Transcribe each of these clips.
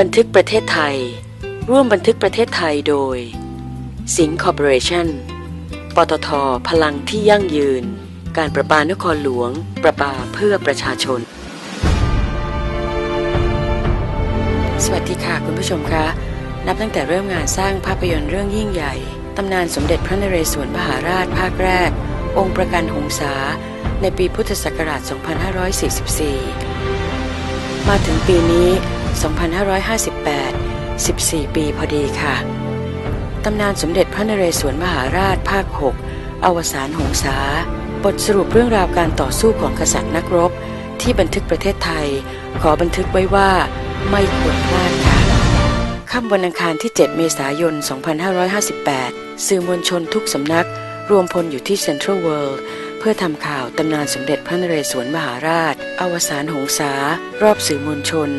บันทึกประเทศไทย ร่วมบันทึกประเทศไทยโดย สิงห์คอร์ปอเรชั่น ปตท พลังที่ยั่งยืน การประปานครหลวง ประปาเพื่อประชาชน สวัสดีค่ะคุณผู้ชมคะ นับตั้งแต่เริ่มงานสร้างภาพยนตร์เรื่องยิ่งใหญ่ ตำนานสมเด็จพระนเรศวรมหาราชภาคแรก องค์ประกันหงษา ในปีพุทธศักราช 2544 มาถึงปีนี้ 2558 14 ปีพอดีค่ะ ตำนานสมเด็จพระนเรศวรมหาราชภาค 6 อวสานหงษา บทสรุปเรื่องราวการต่อสู้ของกษัตริย์นักรบ ที่บันทึกประเทศไทย ขอบันทึกไว้ว่าไม่ควรพลาดค่ะค่ำวันอังคารที่ 7 เมษายน 2558 สื่อมวลชนทุกสำนักรวมพลอยู่ที่เซ็นทรัลเวิลด์เพื่อทำข่าวตำนานสมเด็จพระนเรศวรมหาราช อวสานหงษารอบสื่อมวลชน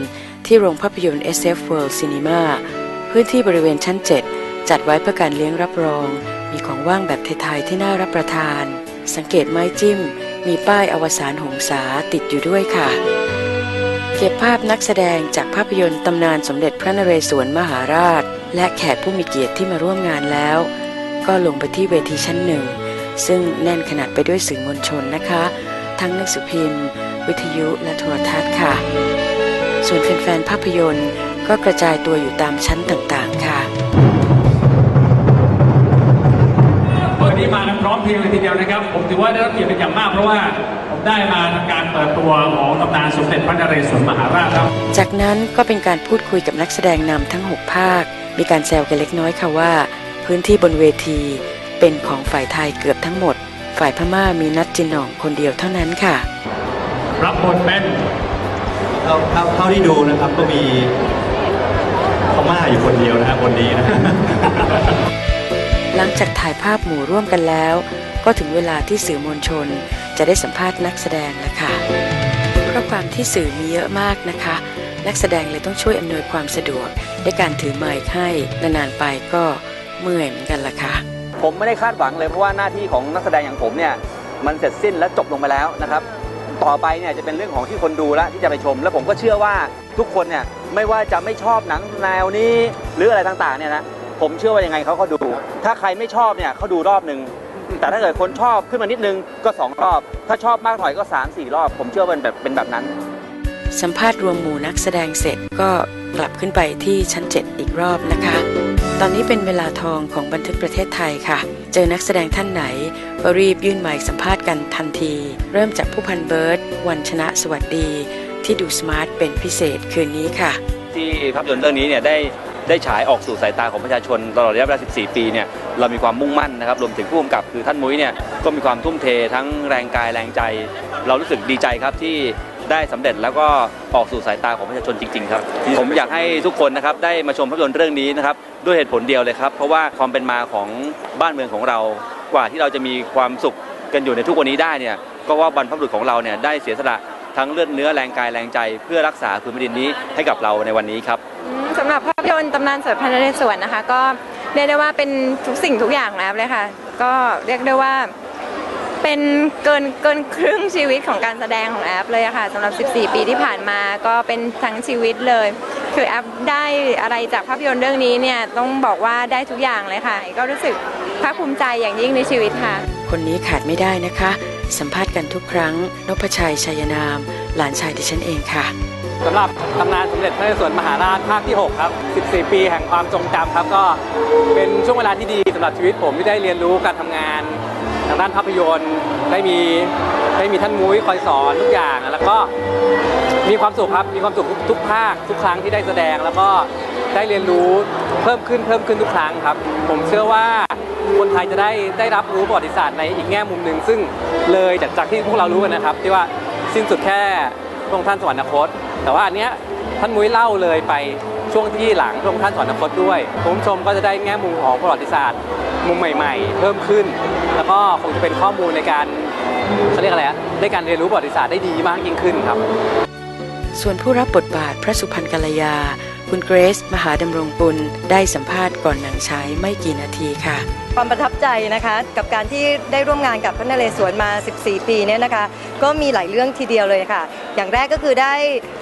ที่โรงภาพยนตร์ SF World Cinema พื้นที่บริเวณชั้น 7 จัดไว้เพื่อการเลี้ยงรับรอง มีของว่างแบบไทยๆที่น่ารับประทาน สังเกตไม้จิ้ม มีป้ายอวสานหงษาติดอยู่ด้วยค่ะ เก็บภาพนักแสดงจากภาพยนตร์ตำนานสมเด็จพระนเรศวรมหาราช และแขกผู้มีเกียรติที่มาร่วมงานแล้ว ก็ลงไปที่เวทีชั้นหนึ่ง ซึ่งแน่นขนาดไปด้วยสื่อมวลชนนะคะ ทั้งหนังสือพิมพ์ วิทยุและโทรทัศน์ค่ะ ส่วนแฟนๆภาพยนตร์ก็กระจายตัวอยู่ตามชั้นต่างๆค่ะวันนี้มากันพร้อมเพรียงเลยทีเดียวนะครับ ผมถือว่าได้รับเกียรติเป็นอย่างมากเพราะว่าผมได้มาทำการเปิดตัวของตำนานสมเด็จพระนเรศวรมหาราชครับ จากนั้นก็เป็นการพูดคุยกับนักแสดงนำทั้ง 6 ภาค มีการแซวกันเล็กน้อยค่ะว่า พื้นที่บนเวที เป็นของฝ่ายไทยเกือบทั้งหมด ฝ่ายพม่ามีนัดจินหน่องคนเดียวเท่านั้นค่ะ รับบทเป็นเท่าเท่าเท่าที่ดูนะครับก็มีพม่าอยู่คนเดียวนะฮะคนนี้นะ หลังจากถ่ายภาพหมู่ร่วมกันแล้ว ก็ถึงเวลาที่สื่อมวลชนจะได้สัมภาษณ์นักแสดงแล้วค่ะ เพราะความที่สื่อมีเยอะมากนะคะ นักแสดงเลยต้องช่วยอำนวยความสะดวกด้วยการถือไมค์ให้นานๆไปก็ เมื่อยเหมือนกันละค่ะ ผมไม่ได้คาดหวังเลยเพราะว่าหน้าที่ของนักแสดงอย่างผมเนี่ยมันเสร็จสิ้นและจบลงไปแล้วนะครับ ต่อไปเนี่ยจะเป็นเรื่องของที่คนดูแล้วที่จะไปชม แล้วผมก็เชื่อว่าทุกคนเนี่ยไม่ว่าจะไม่ชอบหนังแนวนี้หรืออะไรต่างๆเนี่ยนะผมเชื่อว่ายังไงเขาก็ดู ถ้าใครไม่ชอบเนี่ยเขาดูรอบหนึ่งแต่ถ้าเกิดคนชอบขึ้นมานิดนึงก็สองรอบ ถ้าชอบมากหน่อยก็สามสี่รอบ ผมเชื่อว่าเป็นแบบเป็นแบบนั้น สัมภาษณ์รวมหมู่นักแสดงเสร็จก็กลับขึ้นไปที่ชั้น7อีกรอบนะคะ ตอนนี้เป็นเวลาทองของบันทึกประเทศไทยค่ะ เจอนักแสดงท่านไหนก็รีบยื่นไมค์สัมภาษณ์กันทันที เริ่มจากผู้พันเบิร์ตวันชนะสวัสดี ที่ดูสมาร์ทเป็นพิเศษคืนนี้ค่ะ ที่ภาพยนตร์เรื่องนี้เนี่ยได้ได้ฉายออกสู่สายตาของประชาชนตลอดระยะเวลา 14 ปีเนี่ยเรามีความมุ่งมั่นนะครับรวมถึงผู้กำกับคือท่านมุ้ยเนี่ยก็มีความทุ่มเททั้งแรงกายแรงใจ เรารู้สึกดีใจครับที่ ได้สำเร็จแล้วก็ออกสู่สายตาของประชาชนจริงๆครับ ผมอยากให้ทุกคนนะครับได้มาชมภาพยนตร์เรื่องนี้นะครับด้วยเหตุผลเดียวเลยครับ เพราะว่าความเป็นมาของบ้านเมืองของเรากว่าที่เราจะมีความสุขกันอยู่ในทุกวันนี้ได้เนี่ยก็ว่าบรรพบุรุษของเราเนี่ยได้เสียสละทั้งเลือดเนื้อแรงกายแรงใจ เพื่อรักษาพื้นแผ่นดินนี้ให้กับเราในวันนี้ครับอืมสำหรับภาพยนตร์ตำนานสมเด็จพระนเรศวรนะคะ ก็เรียกได้ว่าเป็นทุกสิ่งทุกอย่างแล้วเลยค่ะ ก็เรียกได้ว่า เป็นเกินเกินครึ่งชีวิตของการแสดงของแอปเลยอะค่ะสำหรับ 14 ปีที่ผ่านมาก็เป็นทั้งชีวิตเลย คือแอปได้อะไรจากภาพยนตร์เรื่องนี้เนี่ยต้องบอกว่าได้ทุกอย่างเลยค่ะ ก็รู้สึกภาคภูมิใจอย่างยิ่งในชีวิตค่ะ คนนี้ขาดไม่ได้นะคะ สัมภาษณ์กันทุกครั้งนพชัยชัยนาม หลานชายดิฉันเองค่ะสำหรับตำนานสมเด็จพระนเรศวรมหาราชภาคที่ 6 ครับ 14 ปีแห่งความทรงจำครับ ก็เป็นช่วงเวลาที่ดีสำหรับชีวิตผมที่ได้เรียนรู้การทำงาน ทางด้านภาพยนตร์ ได้มีได้มีท่านมุ้ยคอยสอนทุกอย่างแล้วก็มีความสุขครับมีความสุขทุกภาคทุกครั้งที่ได้แสดง แล้วก็ได้เรียนรู้เพิ่มขึ้นเพิ่มขึ้นทุกครั้งครับ ผมเชื่อว่าคนไทยจะได้ได้รับรู้ประวัติศาสตร์ในอีกแง่มุมหนึ่งซึ่งเลยจากจากที่พวกเรารู้กันนะครับ ที่ว่าสิ้นสุดแค่พระองค์ท่านสวรรคต แต่ว่าอันเนี้ยท่านมุ้ยเล่าเลยไปช่วงที่หลังพระองค์ท่านสวรรคตด้วยคุณผู้ชมก็จะได้แง่มุมของประวัติศาสตร์ มุมใหม่ ๆ เพิ่มขึ้น แล้วก็คงจะเป็นข้อมูลในการเขาเรียกอะไรอะในการเรียนรู้ประวัติศาสตร์ได้ดีมากยิ่งขึ้นครับ ส่วนผู้รับบทบาทพระสุพรรณกัลยา คุณเกรซมหาดำรงปุลได้สัมภาษณ์ก่อนหนังฉายไม่กี่นาทีค่ะ ความประทับใจนะคะกับการที่ได้ร่วมงานกับพระนเรศวรมา 14 ปีเนี่ยนะคะ ก็มีหลายเรื่องทีเดียวเลยค่ะ อย่างแรกก็คือได้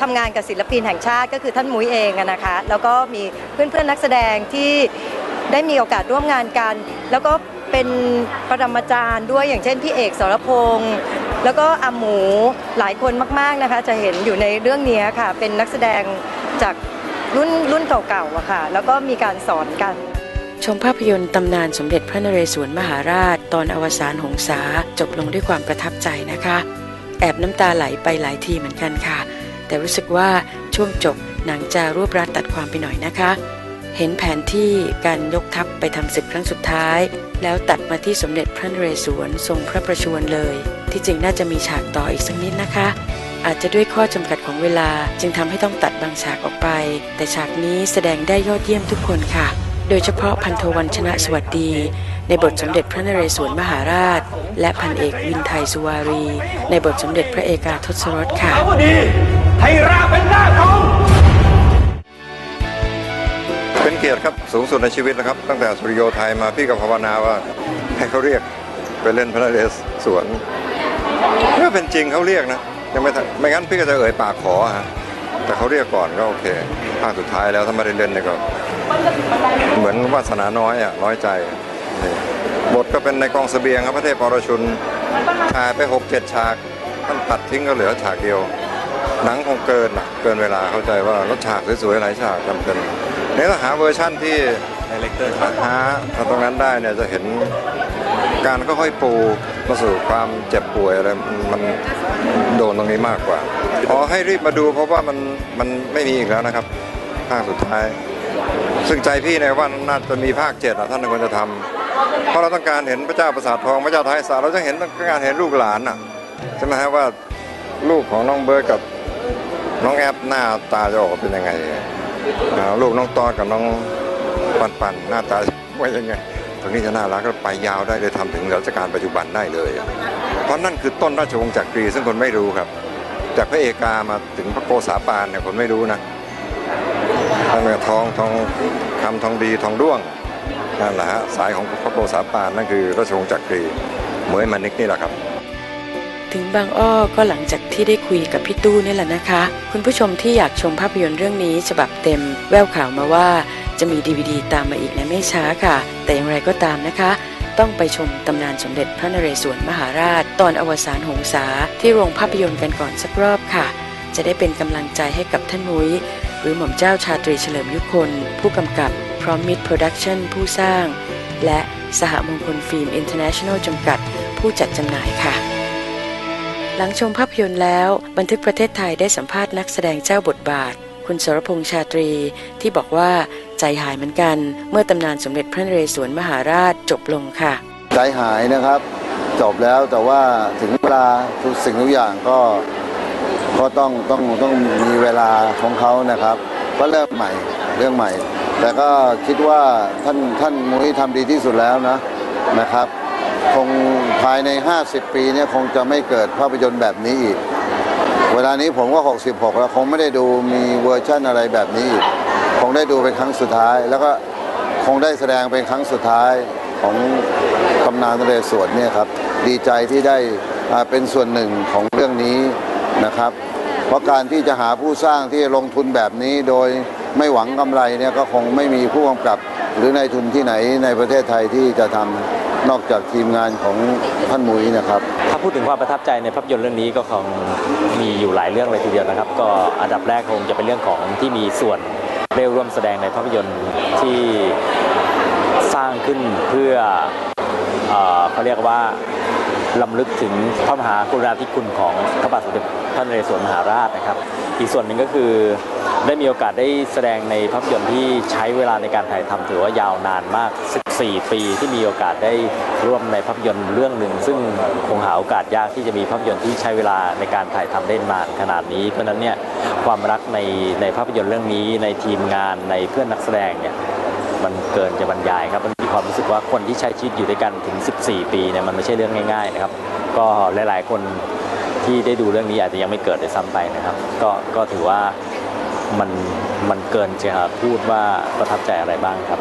ทำงานกับศิลปินแห่งชาติก็คือท่านมุ้ยเองอะนะคะ แล้วก็มีเพื่อนๆนักแสดงที่ ได้มีโอกาสร่วมงานกัน แล้วก็เป็นปรมาจารย์ด้วยอย่างเช่นพี่เอกสรพงษ์แล้วก็อาหมูหลายคนมากๆนะคะ จะเห็นอยู่ในเรื่องนี้ค่ะ เป็นนักแสดงจากรุ่นรุ่นเก่าๆอะค่ะ แล้วก็มีการสอนกัน ชมภาพยนตร์ตำนานสมเด็จพระนเรศวรมหาราช ตอนอวสานหงษาจบลงด้วยความประทับใจนะคะ แอบน้ำตาไหลไปหลายทีเหมือนกันค่ะ แต่รู้สึกว่าช่วงจบหนังจะรวบรัดตัดความไปหน่อยนะคะ เห็นแผนที่การยกทัพไปทำศึกครั้งสุดท้าย แล้วตัดมาที่สมเด็จพระนเรศวรทรงพระประชวรเลย ที่จริงน่าจะมีฉากต่ออีกสักนิดนะคะ อาจจะด้วยข้อจำกัดของเวลาจึงทำให้ต้องตัดบางฉากออกไป แต่ฉากนี้แสดงได้ยอดเยี่ยมทุกคนค่ะ โดยเฉพาะพันโทวันชนะสวัสดี ในบทสมเด็จพระนเรศวรมหาราช และพันเอกวินไทยสุวารี ในบทสมเด็จพระเอกาทศรสค่ะไทยราเป็นเกีย ครับสูงสุดในชีวิตนะครับ ตั้งแต่สุริโยไทยมาพี่กับภาวนาว่าให้เขาเรียกไปเล่นพระนเรศวรเมื่อเป็นจริงเขาเรียกนะยังไม่ไม่งั้นพี่ก็จะเอ่ยปากขอฮะแต่เขาเรียกก่อนก็โอเคภาคสุดท้ายแล้วถ้าไม่ได้เล่นเนี่ยก็เหมือนวาสนาน้อยอะน้อยใจบทก็เป็นในกองเสบียงครับพระเทพปรชุนถ่ายไปหกเจ็ดฉากท่านตัดทิ้งก็เหลือฉากเดียว หนังคงเกินเกินเวลาเข้าใจว่ารถฉากสวยๆหลายฉากจำเป็น นี่ถ้าหาเวอร์ชั่นที่ในเลกเตอร์หาถ้าตรงนั้นได้เนี่ยจะเห็นการค่อยๆปูมาสู่ความเจ็บป่วยอะไรมันโดนตรงนี้มากกว่าขอให้รีบมาดูเพราะว่ามันมันไม่มีอีกแล้วนะครับภาคสุดท้าย ซึ่งใจพี่ในยว่าน่าจะมีภาคเจ็ดอะท่านควรจะทำเพราะเราต้องการเห็นพระเจ้าประสาททองพระเจ้าไทยสารเราจะเห็นต้องการเห็นลูกหลานอะใช่ไหมฮะว่าลูกของน้องเบิร์ดกับน้องแอปหน้าตาจะออกเป็นยังไง ลูกน้องตอกับน้องปันปันหน้าตาว่ายังไงตรงนี้จะน่ารักแล้วไปยาวได้เลยทำถึงรัชกาลปัจจุบันได้เลย เพราะนั่นคือต้นราชวงศ์จักรีซึ่งคนไม่รู้ครับ จากพระเอกามาถึงพระโกษาปานเนี่ยคนไม่รู้นะตั้งแต่ทองทองคำทองดีทองด้วงนั่นแหละฮะสายของพระโกษาปานนั่นคือราชวงศ์จักรีเหมยมานิกนี่แหละครับ ถึงบางอ้อก็หลังจากที่ได้คุยกับพี่ตู้นี่แหละนะคะ คุณผู้ชมที่อยากชมภาพยนตร์เรื่องนี้ฉบับเต็มแววข่าวมาว่า จะมีดีวดีตามมาอีกในไม่ช้าค่ะ แต่อย่างไรก็ตามนะคะ ต้องไปชมตำนานสมเด็จพระนเรศวรมหาราช ตอนอวสานหงษาที่โรงภาพยนตร์กันก่อนสักรอบค่ะ จะได้เป็นกำลังใจให้กับท่านมุ้ยหรือหม่อมเจ้าชาตรีเฉลิมยุคน ผู้กำกับพร้อมมิตรโปรดักชั่นผู้สร้าง และสหมงคลฟิล์มอินเตอร์เนชั่นแนลจำกัด ผู้จัดจำหน่ายค่ะ หลังชมภาพยนตร์แล้ว บันทึกประเทศไทยได้สัมภาษณ์นักแสดงเจ้าบทบาท คุณสรพงษ์ชาตรี ที่บอกว่าใจหายเหมือนกัน เมื่อตำนานสมเด็จพระนเรศวรมหาราชจบลงค่ะ ใจหายนะครับ จบแล้วแต่ว่าถึงเวลาทุกสิ่งทุกอย่างก็ก็ต้องต้องต้องมีเวลาของเขานะครับ ก็เริ่มใหม่เรื่องใหม่ แต่ก็คิดว่าท่านท่านมุ้ยทำดีที่สุดแล้วนะนะครับ คงภายใน 50 ปีเนี่ยคงจะไม่เกิดภาพยนตร์แบบนี้อีก เวลานี้ผมก็ 66 แล้วคงไม่ได้ดูมีเวอร์ชั่นอะไรแบบนี้อีก คงได้ดูเป็นครั้งสุดท้าย แล้วก็คงได้แสดงเป็นครั้งสุดท้ายของตำนานนเรศวรเนี่ยครับ ดีใจที่ได้เป็นส่วนหนึ่งของเรื่องนี้นะครับ เพราะการที่จะหาผู้สร้างที่ลงทุนแบบนี้โดยไม่หวังกำไรเนี่ยก็คงไม่มีผู้กำกับหรือนายทุนที่ไหนในประเทศไทยที่จะทำ นอกจากทีมงานของท่านมุ้ยนะครับ ถ้าพูดถึงความประทับใจในภาพยนตร์เรื่องนี้ก็คงมีอยู่หลายเรื่องเลยทีเดียวนะครับ ก็อันดับแรกคงจะเป็นเรื่องของที่มีส่วนได้ร่วมแสดงในภาพยนตร์ที่สร้างขึ้นเพื่อเอเขาเรียกว่าลำลึกถึงพระมหากรุณาธิคุณของพระบาทสมเด็จพระนเรศวรมหาราชนะครับ อีกส่วนหนึ่งก็คือได้มีโอกาสได้แสดงในภาพยนตร์ที่ใช้เวลาในการถ่ายทำถือว่ายาวนานมาก 4 ปีที่มีโอกาสได้ร่วมในภาพยนตร์เรื่องหนึ่ง ซึ่งคงหาโอกาสยากที่จะมีภาพยนตร์ที่ใช้เวลาในการถ่ายทำได้นานขนาดนี้ เพราะฉะนั้นเนี่ยความรักในในภาพยนตร์เรื่องนี้ ในทีมงานในเพื่อนนักแสดงเนี่ยมันเกินจะบรรยายครับมันมีความรู้สึกว่าคนที่ใช้ชีวิตอยู่ด้วยกันถึง 14 ปีเนี่ยมันไม่ใช่เรื่องง่ายๆนะครับก็หลาย ๆ คนที่ได้ดูเรื่องนี้อาจจะยังไม่เกิดเลยซ้ำไปนะครับ ก็ก็ถือว่ามันมันเกินจะพูดว่าประทับใจอะไรบ้างครับ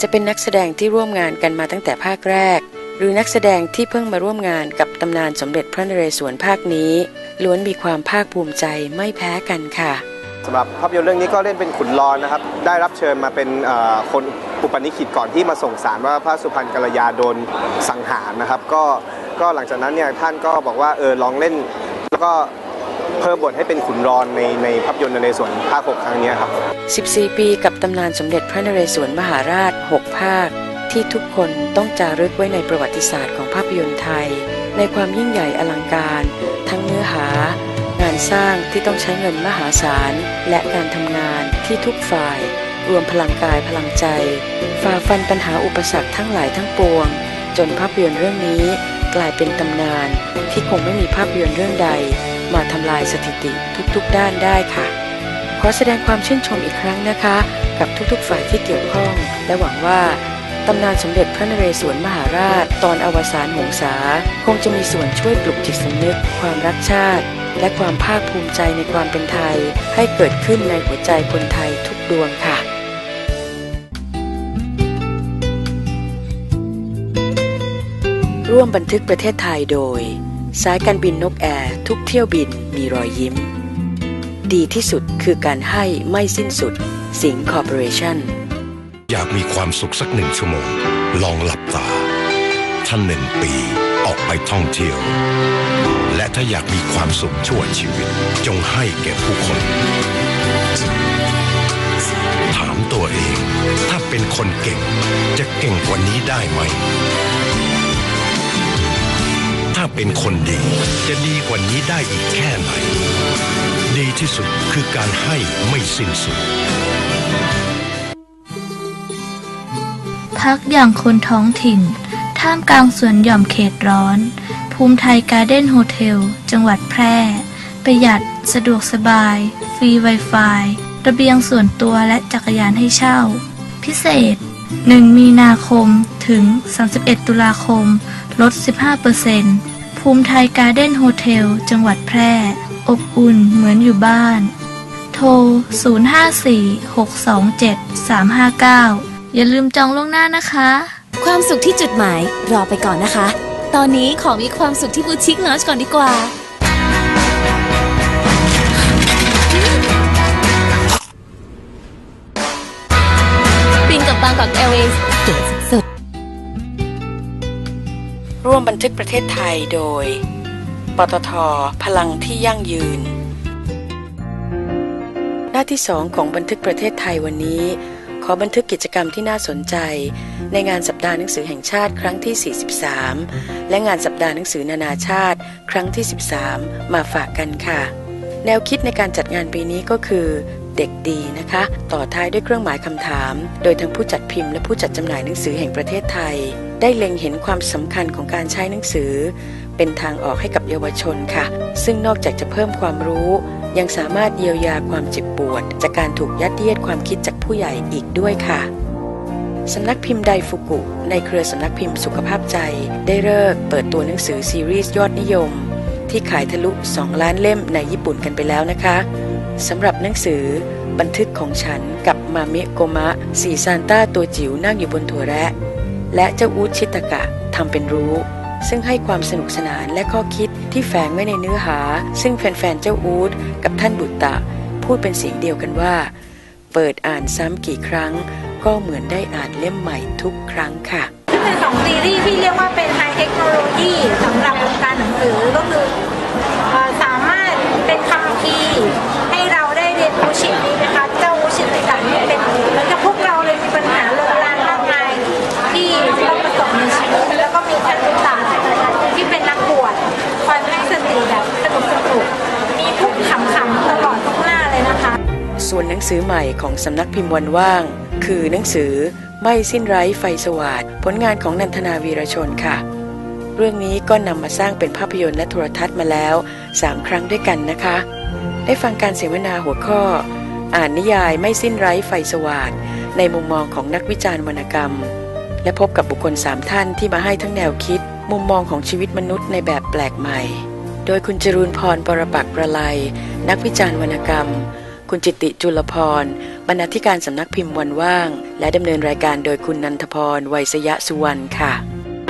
จะเป็นนักแสดงที่ร่วมงานกันมาตั้งแต่ภาคแรก หรือนักแสดงที่เพิ่งมาร่วมงานกับตำนานสมเด็จพระนเรศวรภาคนี้ ล้วนมีความภาคภูมิใจไม่แพ้กันค่ะสำหรับภาพยนตร์เรื่องนี้ก็เล่นเป็นขุนรอนนะครับ ได้รับเชิญมาเป็นคนอุปนิขิตก่อนที่มาส่งสารว่าพระสุพรรณกัลยาโดนสังหารนะครับ ก็ก็หลังจากนั้นเนี่ยท่านก็บอกว่าเออลองเล่น แล้วก็ เพิ่มบทให้เป็นขุนรอนในในภาพยนตร์ในส่วนภาคหกครั้งนี้ครับ 14 ปีกับตำนานสมเด็จพระนเรศวรมหาราช 6 ภาค ที่ทุกคนต้องจารึกไว้ในประวัติศาสตร์ของภาพยนตร์ไทย ในความยิ่งใหญ่อลังการ ทั้งเนื้อหา งานสร้างที่ต้องใช้เงินมหาศาล และการทำงานที่ทุกฝ่าย รวมพลังกายพลังใจฝ่าฟันปัญหาอุปสรรคทั้งหลายทั้งปวง จนภาพยนตร์เรื่องนี้กลายเป็นตำนานที่คงไม่มีภาพยนตร์เรื่องใด มาทำลายสถิติทุกๆด้านได้ค่ะ ขอแสดงความชื่นชมอีกครั้งนะคะ กับทุกๆฝ่ายที่เกี่ยวข้อง และหวังว่าตำนานสมเด็จพระนเรศวรมหาราช ตอนอวสานหงษา คงจะมีส่วนช่วยปลุกจิตสำนึก ความรักชาติ และความภาคภูมิใจในความเป็นไทย ให้เกิดขึ้นในหัวใจคนไทยทุกดวงค่ะร่วมบันทึกประเทศไทยโดย สายการบินนกแอร์ทุกเที่ยวบินมีรอยยิ้ม ดีที่สุดคือการให้ไม่สิ้นสุด สิงคอร์ปอเรชั่น อยากมีความสุขสักหนึ่งชั่วโมง ลองหลับตา ท่านหนึ่งปีออกไปท่องเที่ยว และถ้าอยากมีความสุขชั่วชีวิต จงให้แก่ผู้คน ถามตัวเอง ถ้าเป็นคนเก่ง จะเก่งกว่านี้ได้ไหม เป็นคนดี จะดีกว่านี้ได้อีกแค่ไหน ดีที่สุดคือการให้ไม่สิ้นสุด พักอย่างคนท้องถิ่น ท่ามกลางสวนหย่อมเขตร้อน ภูมิไทยการ์เด้นโฮเทล จังหวัดแพร่ ประหยัด สะดวกสบาย ฟรี Wi-Fi ระเบียงส่วนตัวและจักรยานให้เช่า พิเศษ 1 มีนาคมถึง 31 ตุลาคม ลด 15% ภูมิไทยการ์เด้นโฮเทล จังหวัดแพร่ อบอุ่นเหมือนอยู่บ้าน โทร 054-627-359 อย่าลืมจองล่วงหน้านะคะ ความสุขที่จุดหมายรอไปก่อนนะคะ ตอนนี้ขอมีความสุขที่บูติกลอชก่อนดีกว่าบินกับบางกอกแอร์เวย์ ร่วมบันทึกประเทศไทยโดย ปตท พลังที่ยั่งยืน หน้าที่สองของบันทึกประเทศไทยวันนี้ ขอบันทึกกิจกรรมที่น่าสนใจ ในงานสัปดาห์หนังสือแห่งชาติครั้งที่ 43 และงานสัปดาห์หนังสือนานาชาติ ครั้งที่ 13 มาฝากกันค่ะ แนวคิดในการจัดงานปีนี้ก็คือเด็กดีนะคะ ต่อท้ายด้วยเครื่องหมายคำถาม โดยทั้งผู้จัดพิมพ์และผู้จัดจำหน่ายหนังสือแห่งประเทศไทย ได้เล็งเห็นความสำคัญของการใช้หนังสือ เป็นทางออกให้กับเยาวชนค่ะ ซึ่งนอกจากจะเพิ่มความรู้ ยังสามารถเยียวยาความเจ็บปวด จากการถูกยัดเยียดความคิดจากผู้ใหญ่อีกด้วยค่ะสำนักพิมพ์ไดฟุกุ ในเครือสำนักพิมพ์สุขภาพใจ ได้เลิกเปิดตัวหนังสือซีรีส์ยอดนิยม ที่ขายทะลุ 2 ล้านเล่มในญี่ปุ่นกันไปแล้วนะคะสำหรับหนังสือบันทึกของฉันกับมาเมะโกมะสีซานต้าตัวจิ๋วนั่งอยู่บนถั่วแระ และเจ้าอูดชิตกะทำเป็นรู้ ซึ่งให้ความสนุกสนานและข้อคิดที่แฝงไว้ในเนื้อหา ซึ่งแฟนๆเจ้าอูดกับท่านบุตตะ พูดเป็นเสียงเดียวกันว่า เปิดอ่านซ้ำกี่ครั้ง ก็เหมือนได้อ่านเล่มใหม่ทุกครั้งค่ะเป็นสองซีรีส์ที่เรียกว่าเป็นไฮเทคโนโลยีสำหรับวงการหนังสือก็คือสามารถเป็นคำพีให้เราได้เรียนรู้ชีวิตนะคะ เจ้าวุชิติกันนี่เป็นเหมือนกับพวกเราเลยมีปัญหาโลลานมากมายที่ต้องประสบในชีวิตแล้วก็มีท่านผู้ตาที่เป็นนักบวชคอยให้สติแบบสนุกสนุกๆมีทุกขำๆตลอดทุกหน้าเลยนะคะ ส่วนหนังสือใหม่ของสำนักพิมพ์วันว่าง คือหนังสือไม่สิ้นไร้ไฟสว่างผลงานของนันทนาวีรชนค่ะ เรื่องนี้ก็นำมาสร้างเป็นภาพยนตร์และโทรทัศน์มาแล้ว 3 ครั้งด้วยกันนะคะ ได้ฟังการเสวนาหัวข้อ อ่านนิยายไม่สิ้นไร้ไฟสว่างในมุมมองของนักวิจารณ์วรรณกรรม และพบกับบุคคล 3 ท่านที่มาให้ทั้งแนวคิด มุมมองของชีวิตมนุษย์ในแบบแปลกใหม่ โดยคุณจรูนพรปรปักประไลนักวิจารณ์วรรณกรรม คุณจิตติจุลพร บรรณาธิการสำนักพิมพ์วันว่าง และดำเนินรายการโดยคุณนันทพรไวยสยะสุวรรณค่ะ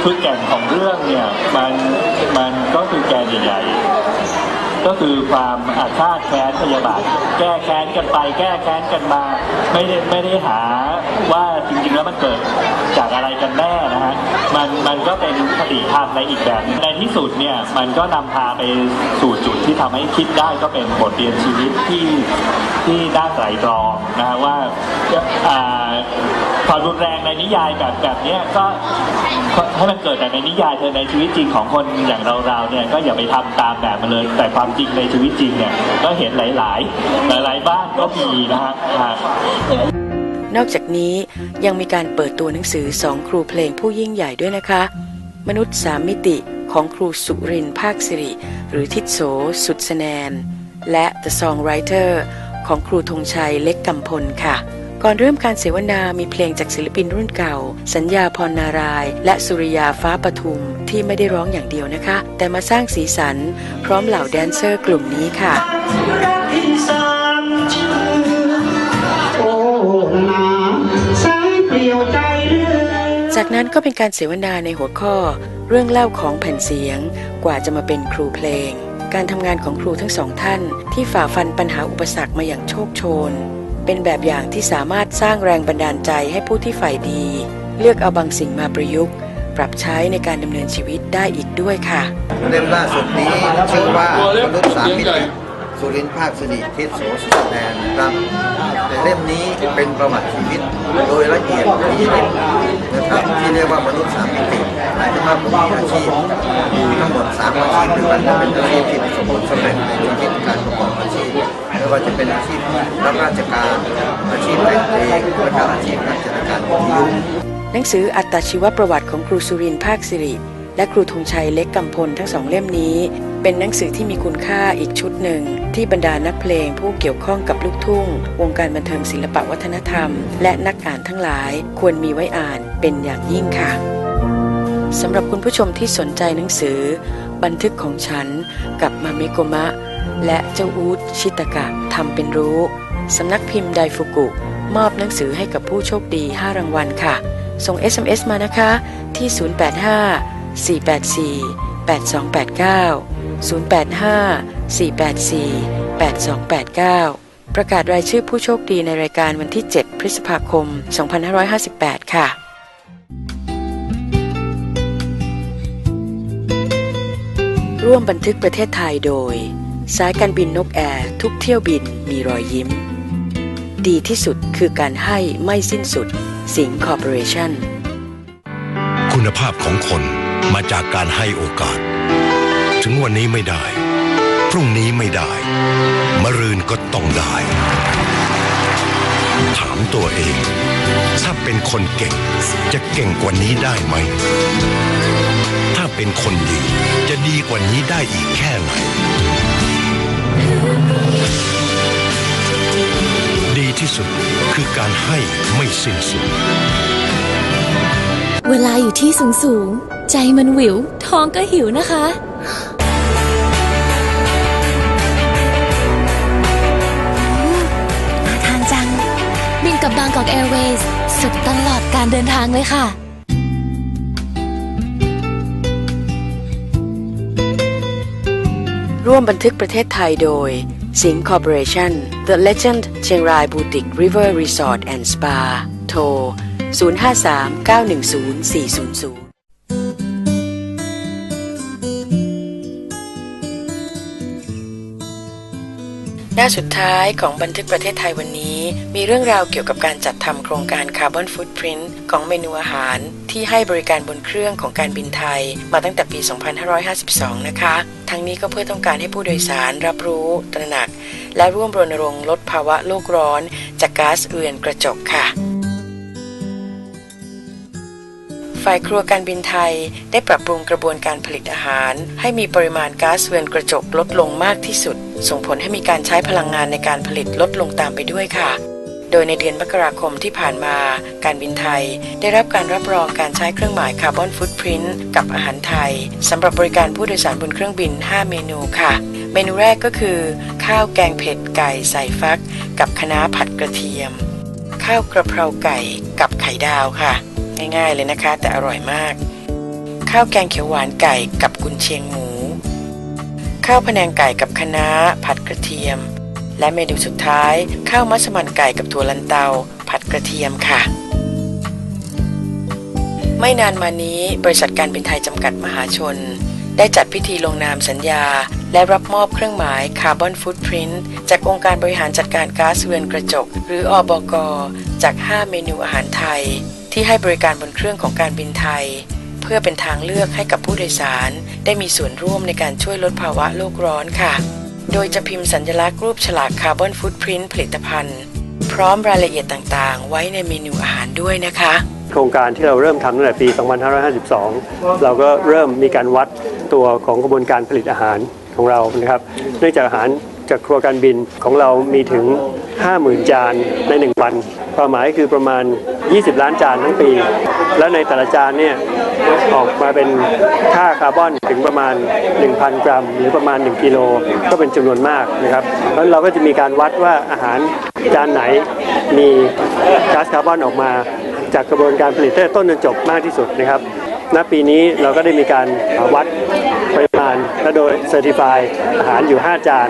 คือแก่นของเรื่องเนี่ยมันมันก็คือแกนใหญ่ ก็คือความอาฆาตแค้นพยาบาท แก้แค้นกันไป แก้แค้นกันมา ไม่ได้ไม่ได้หาว่าจริงๆแล้วมันเกิดจากอะไรกันแน่นะฮะมันมันก็เป็นคติธรรมในอีกแบบในที่สุดเนี่ยมันก็นำพาไปสู่จุดที่ทำให้คิดได้ก็เป็นบทเรียนชีวิตที่ที่น่าไตรตรองนะฮะว่าอ่า ความรุนแรงในนิยายแบบแบบเนี้ยก็ให้มันเกิดแต่ในนิยายเธอในชีวิตจริงของคนอย่างเราๆเนี่ยก็อย่าไปทำตามแบบมันเลย แต่ความจริงในชีวิตจริงเนี่ยก็เห็นหลาย ๆ หลาย ๆ บ้านก็มีนะฮะนอกจากนี้ยังมีการเปิดตัวหนังสือสองครูเพลงผู้ยิ่งใหญ่ด้วยนะคะ มนุษย์สามมิติของครูสุรินทร์ภาคสิริ หรือทิศโสสุดสแนน และ The Songwriter ของครูธงชัยเล็กกำพลค่ะ ก่อนเริ่มการเสวนามีเพลงจากศิลปินรุ่นเก่า สัญญาพรนารายณ์และสุริยาฟ้าปทุมที่ไม่ได้ร้องอย่างเดียวนะคะ แต่มาสร้างสีสัน พร้อมเหล่าแดนเซอร์กลุ่มนี้ค่ะจากนั้นก็เป็นการเสวนาในหัวข้อ เรื่องเล่าของแผ่นเสียง กว่าจะมาเป็นครูเพลง การทำงานของครูทั้งสองท่าน ที่ฝ่าฟันปัญหาอุปสรรคมาอย่างโชคโชน เป็นแบบอย่างที่สามารถสร้างแรงบันดาลใจให้ผู้ที่ใฝ่ดี เลือกเอาบางสิ่งมาประยุกต์ ปรับใช้ในการดำเนินชีวิตได้อีกด้วยค่ะ เล่มล่าสุดนี้ชื่อว่ามนุษย์สามมิติสุรินทร์ภาคสิริเทศโสสุสแดนนะครับ แต่เล่มนี้เป็นประวัติชีวิตโดยละเอียดยิบนะครับที่เรียกว่ามนุษย์สามมิติหมายถึงว่าผมมีอาชีพมีทั้งหมดสามอาชีพด้วยกันและเป็นอาชีพที่ประสบผลสำเร็จในชีวิตการ ว่าจะเป็นอาชีพรับราชการ อาชีพแต่งเพลงและกาอาชีพนักจัดการวิทยุหนังสืออัตชีวประวัติของครูสุรินทร์ภาคสิริ และครูธงชัยเล็กกำพลทั้งสองเล่มนี้ เป็นหนังสือที่มีคุณค่าอีกชุดหนึ่ง ที่บรรดานักเพลงผู้เกี่ยวข้องกับลูกทุ่ง วงการบันเทิงศิลปวัฒนธรรม และนักอ่านทั้งหลาย ควรมีไว้อ่านเป็นอย่างยิ่งค่ะสำหรับคุณผู้ชมที่สนใจหนังสือ บันทึกของฉันกับมาเมโกมะ และเจ้าอูดชิตกะทำเป็นรู้ สำนักพิมพ์ไดฟุกุ มอบหนังสือให้กับผู้โชคดี 5 รางวัลค่ะ ส่ง SMS มานะคะที่ 085 484 8289 085 484 8289 ประกาศรายชื่อผู้โชคดีในรายการวันที่ 7 พฤษภาคม 2558 ค่ะร่วมบันทึกประเทศไทยโดย สายการบินนกแอร์ทุกเที่ยวบินมีรอยยิ้ม ดีที่สุดคือการให้ไม่สิ้นสุด สิงคอร์ปอเรชั่น คุณภาพของคนมาจากการให้โอกาส ถึงวันนี้ไม่ได้ พรุ่งนี้ไม่ได้ มรืนก็ต้องได้ ถามตัวเอง ถ้าเป็นคนเก่ง จะเก่งกว่านี้ได้ไหม ถ้าเป็นคนดีจะดีกว่านี้ได้อีกแค่ไหน ดีที่สุดคือการให้ไม่สิ้นสุด เวลาอยู่ที่สูงสูงๆใจมันหวิว ท้องก็หิวนะคะน่าทานจังบินกับบางกอกแอร์เวย์สุดตลอดการเดินทางเลยค่ะ ร่วมบันทึกประเทศไทยโดย สิงคอร์ปอเรชั่น The Legend เชียงรายบูติก River Resort and Spa โทร 053 910 400 หน้าสุดท้ายของบันทึกประเทศไทยวันนี้ มีเรื่องราวเกี่ยวกับการจัดทำโครงการคาร์บอนฟุตพิ้นของเมนูอาหาร ที่ให้บริการบนเครื่องของการบินไทย มาตั้งแต่ปี 2552 นะคะ ทั้งนี้ก็เพื่อต้องการให้ผู้โดยสารรับรู้ ตระหนัก และร่วมรณรงค์ลดภาวะโลกร้อน จากก๊าซเรือนกระจกค่ะ ฝ่ายครัวการบินไทย ได้ปรับปรุงกระบวนการผลิตอาหาร ให้มีปริมาณก๊าซเรือนกระจกลดลงมากที่สุด ส่งผลให้มีการใช้พลังงานในการผลิตลดลงตามไปด้วยค่ะ โดยในเดือนมกราคมที่ผ่านมา การบินไทย ได้รับการรับรองการใช้เครื่องหมายคาร์บอนฟุตพิ้นกับอาหารไทยสำหรับบริการผู้โดยสารบนเครื่องบิน 5 เมนูค่ะ เมนูแรกก็คือ ข้าวแกงเผ็ดไก่ใส่ฟัก กับคะน้าผัดกระเทียม ข้าวกระเพราไก่กับไข่ดาวค่ะ ง่ายๆเลยนะคะ แต่อร่อยมาก ข้าวแกงเขียวหวานไก่กับกุนเชียงหมู ข้าวพะแนงไก่กับคะน้าผัดกระเทียม และเมนูสุดท้าย ข้าวมัสมั่นไก่กับถั่วลันเตา ผัดกระเทียมค่ะ ไม่นานมานี้บริษัทการบินไทยจำกัดมหาชน ได้จัดพิธีลงนามสัญญา และรับมอบเครื่องหมาย Carbon Footprint จากองค์การบริหารจัดการก๊าซเรือนกระจก หรืออบกจาก 5 เมนูอาหารไทย ที่ให้บริการบนเครื่องของการบินไทย เพื่อเป็นทางเลือกให้กับผู้โดยสาร ได้มีส่วนร่วมในการช่วยลดภาวะโลกร้อนค่ะ โดยจะพิมพ์สัญลักษณ์รูปฉลาก Carbon Footprint ผลิตภัณฑ์ พร้อมรายละเอียดต่างๆ ไว้ในเมนูอาหารด้วยนะคะโครงการที่เราเริ่มทำตั้งแต่ปี 2552 เราก็เริ่มมีการวัดตัวของกระบวนการผลิตอาหารของเรานะครับ เนื่องจากอาหาร จากครัวการบินของเรามีถึง 50,000 จานใน 1 วันความหมายคือประมาณ 20 ล้านจานทั้งปี และในแต่ละจานเนี่ยออกมาเป็นค่าคาร์บอนถึงประมาณ 1,000 กรัม หรือประมาณ 1 กิโลก็เป็นจำนวนมากนะครับเพราะเราก็จะมีการวัดว่าอาหารจานไหนมีก๊าซคาร์บอนออกมา จากกระบวนการผลิตตั้งต้นจนจบมากที่สุดนะครับณปีนี้เราก็ได้มีการวัดาณและโดยเซอร์ติฟายอาหารอยู่ 5 จาน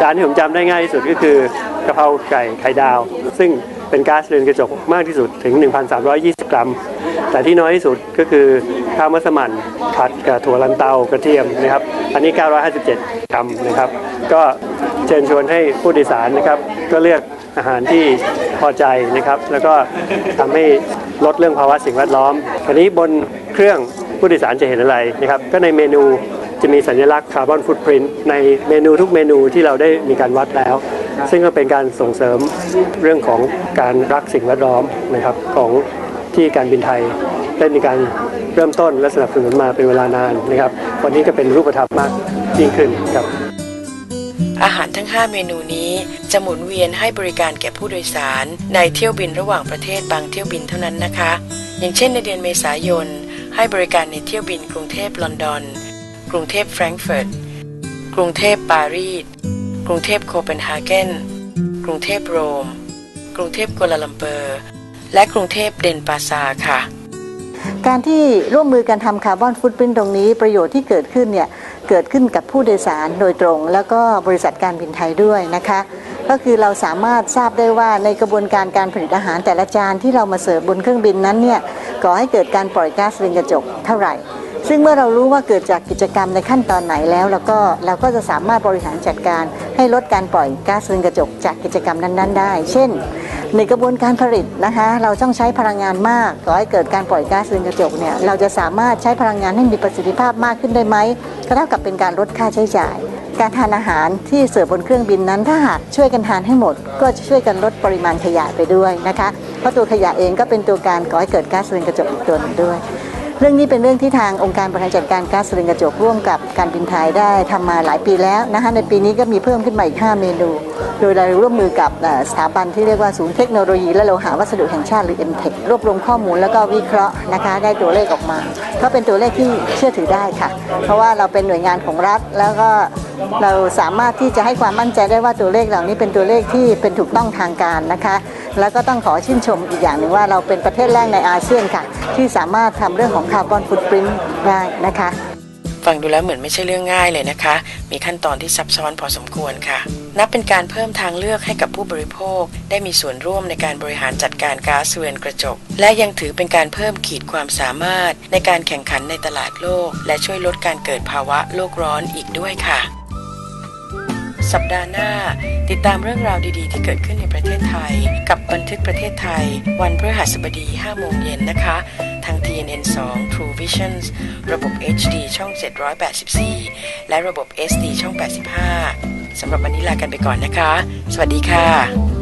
จานที่ผมจำได้ง่ายที่สุดก็คือกะเพราไก่ไข่ดาว ซึ่งเป็นก๊าซเรือนกระจกมากที่สุดถึง 1,320 กรัม แต่ที่น้อยที่สุดก็คือข้าวมัสมั่นผัดกับถั่วลันเตากระเทียมนะครับ อันนี้ 957 กรัมนะครับ ก็เชิญชวนให้ผู้โดยสารนะครับ ก็เลือกอาหารที่พอใจนะครับ แล้วก็ทำให้ลดเรื่องภาวะสิ่งแวดล้อมคราวนี้บนเครื่องผู้โดยสารจะเห็นอะไรนะครับ ก็ในเมนู จะมีสัญลักษณ์คาร์บอนฟุตพิ้นในเมนูทุกเมนูที่เราได้มีการวัดแล้ว ซึ่งก็เป็นการส่งเสริมเรื่องของการรักสิ่งแวดล้อมนะครับของที่การบินไทยได้มีการเริ่มต้นและสนับสนุนมาเป็นเวลานานนะครับ วันนี้ก็เป็นรูปธรรมมากยิ่งขึ้นครับอาหารทั้ง 5 เมนูนี้จะหมุนเวียนให้บริการแก่ผู้โดยสาร ในเที่ยวบินระหว่างประเทศบางเที่ยวบินเท่านั้นนะคะ อย่างเช่นในเดือนเมษายน ให้บริการในเที่ยวบินกรุงเทพลอนดอน กรุงเทพแฟรงก์เฟิร์ต กรุงเทพปารีส กรุงเทพโคเปนฮาเกน กรุงเทพโรม กรุงเทพกัวลาลัมเปอร์ และกรุงเทพเดนปาซาค่ะ การที่ร่วมมือกันทำคาร์บอนฟุตพิ้นตรงนี้ประโยชน์ที่เกิดขึ้นเนี่ยเกิดขึ้นกับผู้โดยสารโดยตรง แล้วก็บริษัทการบินไทยด้วยนะคะ ก็คือเราสามารถทราบได้ว่าในกระบวนการการผลิตอาหารแต่ละจานที่เรามาเสิร์ฟบนเครื่องบินนั้นเนี่ยก่อให้เกิดการปล่อยก๊าซเรือนกระจกเท่าไหร่ ซึ่งเมื่อเรารู้ว่าเกิดจากกิจกรรมในขั้นตอนไหนแล้วแล้วก็เราก็จะสามารถบริหารจัดการให้ลดการปล่อยก๊าซเรือนกระจกจากกิจกรรมนั้น ๆ ได้ เช่น ในกระบวนการผลิตนะคะ เราต้องใช้พลังงานมากก่อให้เกิดการปล่อยก๊าซเรือนกระจกเนี่ยเราจะสามารถใช้พลังงานให้มีประสิทธิภาพมากขึ้นได้ไหมก็เท่ากับเป็นการลดค่าใช้จ่าย การทานอาหารที่เสิร์ฟบนเครื่องบินนั้น ถ้าหากช่วยกันทานให้หมด ก็จะช่วยกันลดปริมาณขยะไปด้วยนะคะเพราะตัวขยะเองก็เป็นตัวการก่อให้เกิดก๊าซเรือนกระจกอีกตัวหนึงด้วย เรื่องนี้เป็นเรื่องที่ทางองค์การบริหารจัดการก๊าซเรือนกระจกร่วมกับการบินไทยได้ทำมาหลายปีแล้วนะคะในปีนี้ก็มีเพิ่มขึ้นมาอีก 5 เมนู โดยเราร่วมมือกับสถาบันที่เรียกว่าศูนย์เทคโนโลยี และโลหะวัสดุแห่งชาติหรือ MTech รวบรวมข้อมูลแล้วก็วิเคราะห์นะคะได้ตัวเลขออกมา ก็เป็นตัวเลขที่เชื่อถือได้ค่ะ เพราะว่าเราเป็นหน่วยงานของรัฐแล้วก็ เราสามารถที่จะให้ความมั่นใจได้ว่าตัวเลขเหล่านี้เป็นตัวเลขที่เป็นถูกต้องทางการนะคะ แล้วก็ต้องขอชื่นชมอีกอย่างหนึ่งว่าเราเป็นประเทศแรกในอาเซียนค่ะ ที่สามารถทำเรื่องของคาร์บอนฟุตปรินต์ได้นะคะฟังดูแล้วเหมือนไม่ใช่เรื่องง่ายเลยนะคะ มีขั้นตอนที่ซับซ้อนพอสมควรค่ะ นับเป็นการเพิ่มทางเลือกให้กับผู้บริโภค ได้มีส่วนร่วมในการบริหารจัดการก๊าซเรือนกระจก และยังถือเป็นการเพิ่มขีดความสามารถ ในการแข่งขันในตลาดโลก และช่วยลดการเกิดภาวะโลกร้อนอีกด้วยค่ะ สัปดาห์หน้า ติดตามเรื่องราวดีๆ ที่เกิดขึ้นในประเทศไทย กับบันทึกประเทศไทย วันพฤหัสบดี 5 โมงเย็นนะคะ ทาง TNN 2 True Visions ระบบ HD ช่อง 784 และระบบ SD ช่อง 85สำหรับวันนี้ลากันไปก่อนนะคะ สวัสดีค่ะ